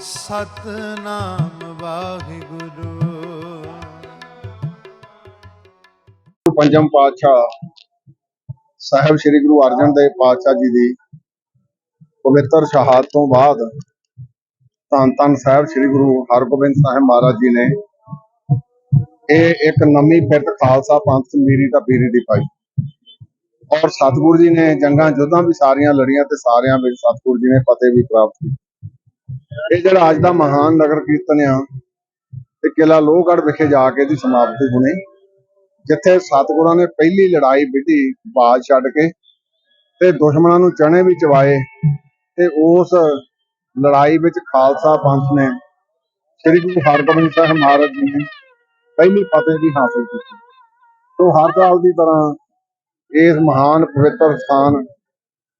ਸਤਨਾਮ ਵਾਹਿਗੁਰੂ। ਪੰਜਮ ਪਾਤਸ਼ਾਹ ਸਾਹਿਬ ਸ੍ਰੀ ਗੁਰੂ ਅਰਜਨ ਦੇਵ ਪਾਤਸ਼ਾਹ ਜੀ ਦੀ ਪਵਿੱਤਰ ਸ਼ਹਾਦਤ ਤੋਂ ਬਾਅਦ ਧੰਨ ਧੰਨ ਸਾਹਿਬ ਸ੍ਰੀ ਗੁਰੂ ਹਰਗੋਬਿੰਦ ਸਾਹਿਬ ਮਹਾਰਾਜ ਜੀ ਨੇ ਇਹ ਇੱਕ ਨਵੀਂ ਫਿਰਤ ਖਾਲਸਾ ਪੰਥ ਮੀਰੀ ਦਾ ਪੀਰੀ ਦੀ ਪਾਈ। ਔਰ ਸਤਿਗੁਰੂ ਜੀ ਨੇ ਜੰਗਾਂ ਯੁੱਧਾਂ ਵੀ ਸਾਰੀਆਂ ਲੜੀਆਂ ਤੇ ਸਾਰਿਆਂ ਵਿੱਚ ਸਤਿਗੁਰੂ ਜੀ ਨੇ ਫਤਿਹ ਵੀ ਪ੍ਰਾਪਤ ਕੀਤੀ। ਇਹ ਜਿਹੜਾ ਅੱਜ ਦਾ ਮਹਾਨ ਨਗਰ ਕੀਰਤਨ ਆ ਤੇ ਕਿਲਾ ਲੋਹਗੜ੍ਹ ਵਿਖੇ ਜਾ ਕੇ ਦੀ ਸਮਾਪਤੀ ਹੋਣੀ। ਜਿੱਥੇ ਸਤਿਗੁਰਾਂ ਨੇ ਪਹਿਲੀ ਲੜਾਈ ਵਿੱਢੀ, ਬਾਜ ਛੱਡ ਕੇ ਤੇ ਦੁਸ਼ਮਣਾਂ ਨੂੰ ਚਣੇ ਵੀ ਚਵਾਏ ਤੇ ਉਸ ਲੜਾਈ ਵਿੱਚ ਖਾਲਸਾ ਪੰਥ ਨੇ ਸ੍ਰੀ ਗੁਰੂ ਹਰਗੋਬਿੰਦ ਸਾਹਿਬ ਮਹਾਰਾਜ ਜੀ ਨੇ ਪਹਿਲੀ ਫਤਿਹ ਵੀ ਹਾਸਲ ਕੀਤੀ। ਤੋਂ ਹਰ ਸਾਲ ਦੀ ਤਰ੍ਹਾਂ ਇਸ ਮਹਾਨ ਪਵਿੱਤਰ ਸਥਾਨ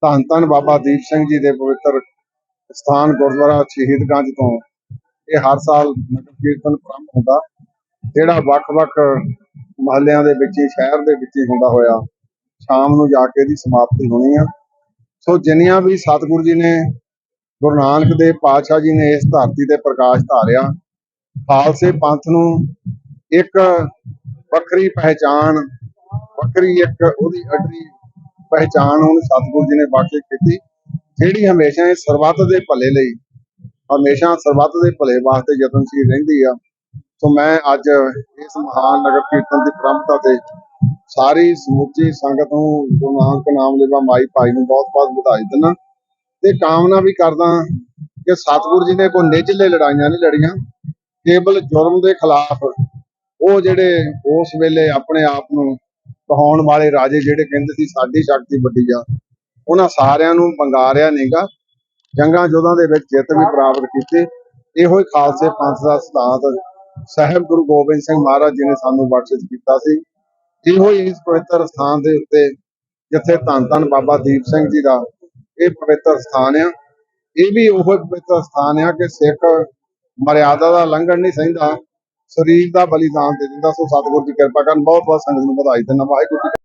ਧੰਨ ਧੰਨ ਬਾਬਾ ਦੀਪ ਸਿੰਘ ਜੀ ਦੇ ਪਵਿੱਤਰ ਸਥਾਨ ਗੁਰਦੁਆਰਾ ਸ਼ਹੀਦਗੰਜ ਤੋਂ। ਇਹ ਹਰ ਸਾਲ ਨਗਰ ਕੀਰਤਨ ਪ੍ਰਾਰੰਭ ਹੁੰਦਾ। ਜਿਹੜਾ ਵੱਖ-ਵੱਖ ਮਹੱਲਿਆਂ ਦੇ ਵਿੱਚ, ਸ਼ਹਿਰ ਦੇ ਵਿੱਚ ਹੁੰਦਾ ਹੋਇਆ। ਸ਼ਾਮ ਨੂੰ ਜਾ ਕੇ ਇਹਦੀ ਸਮਾਪਤੀ ਹੋਣੀ ਆ। ਸੋ ਜਿੰਨੀਆਂ ਵੀ ਸਤਿਗੁਰੂ ਜੀ ਨੇ, ਗੁਰੂ ਨਾਨਕ ਦੇਵ ਪਾਤਸ਼ਾਹ ਜੀ ਨੇ ਇਸ ਧਰਤੀ ਤੇ ਪ੍ਰਕਾਸ਼ ਧਾਰਿਆ, ਖਾਲਸੇ ਪੰਥ ਨੂੰ ਇੱਕ ਵੱਖਰੀ ਪਹਿਚਾਣ, ਵੱਖਰੀ ਇੱਕ ਉਹਦੀ ਅਡਰੀ ਪਹਿਚਾਣ ਉਹਨੂੰ ਸਤਿਗੁਰੂ ਜੀ ਨੇ ਬਖਸ਼ਿਸ਼ ਕੀਤੀ। ਜਿਹੜੀ ਹਮੇਸ਼ਾ ਇਹ ਸਰਬੱਤ ਦੇ ਭਲੇ ਲਈ, ਹਮੇਸ਼ਾ ਸਰਬੱਤ ਦੇ ਭਲੇ ਵਾਸਤੇ ਯਤਨਸ਼ੀਲ ਰਹਿੰਦੀ ਆ। ਸੋ ਮੈਂ ਅੱਜ ਇਸ ਮਹਾਨ ਨਗਰ ਕੀਰਤਨ ਦੀ ਪ੍ਰੰਪਤਾ ਤੇ ਸਾਰੀ ਸਮੁੱਚੀ ਸੰਗਤ ਨੂੰ ਗੁਰੂ ਨਾਨਕ ਨਾਮ ਲੈਵਾ ਮਾਈ ਭਾਈ ਨੂੰ ਬਹੁਤ ਬਹੁਤ ਵਧਾਈ ਦਿੰਦਾ। ਤੇ ਕਾਮਨਾ ਵੀ ਕਰਦਾ ਕਿ ਸਤਿਗੁਰੂ ਜੀ ਨੇ ਕੋਈ ਨਿੱਜਲੇ ਲੜਾਈਆਂ ਨਹੀਂ ਲੜੀਆਂ। ਕੇਵਲ ਜੁਰਮ ਦੇ ਖਿਲਾਫ ਉਹ ਜਿਹੜੇ ਉਸ ਵੇਲੇ ਆਪਣੇ ਆਪ ਨੂੰ ਕਹਾਉਣ ਵਾਲੇ ਰਾਜੇ ਜਿਹੜੇ ਕਹਿੰਦੇ ਸੀ, ਸਾਡੀ ਸ਼ਕਤੀ ਵੱਡੀ ਆ। ਉਹਨਾਂ ਸਾਰਿਆਂ ਨੂੰ ਬੰਗਾਰਿਆ ਨਹੀਂਗਾ। ਜੰਗਾਂ ਯੁੱਧਾਂ ਦੇ ਵਿੱਚ ਜਿੱਤ ਵੀ ਪ੍ਰਾਪਤ ਕੀਤੀ। ਇਹੋ ਹੀ ਖਾਲਸੇ ਪੰਥ ਦਾ ਸਿਧਾਂਤ ਸਾਹਿਬ ਗੁਰੂ ਗੋਬਿੰਦ ਸਿੰਘ ਮਹਾਰਾਜ ਜੀ ਨੇ ਸਾਨੂੰ ਬਖਸ਼ਿਸ਼ ਕੀਤਾ ਸੀ। ਇਹੋ ਹੀ ਇਸ ਪਵਿੱਤਰ ਸਥਾਨ ਦੇ ਉੱਤੇ ਜਿੱਥੇ ਧੰਨ ਧੰਨ ਬਾਬਾ ਦੀਪ ਸਿੰਘ ਜੀ ਦਾ ਇਹ ਪਵਿੱਤਰ ਸਥਾਨ ਆ। ਇਹ ਵੀ ਉਹ ਪਵਿੱਤਰ ਸਥਾਨ ਆ ਕਿ ਸਿੱਖ ਮਰਿਆਦਾ ਦਾ ਲੰਘਣ ਨਹੀਂ ਸਹਿੰਦਾ। ਸਰੀਰ ਦਾ ਬਲੀਦਾਨ ਦੇ ਦਿੰਦਾ। ਸੋ ਸਤਿਗੁਰੂ ਦੀ ਕਿਰਪਾ ਕਰਨ। ਬਹੁਤ ਬਹੁਤ ਸੰਗਤ ਨੂੰ ਵਧਾਈ ਦਿੰਦਾ। ਵਾਹਿਗੁਰੂ ਜੀ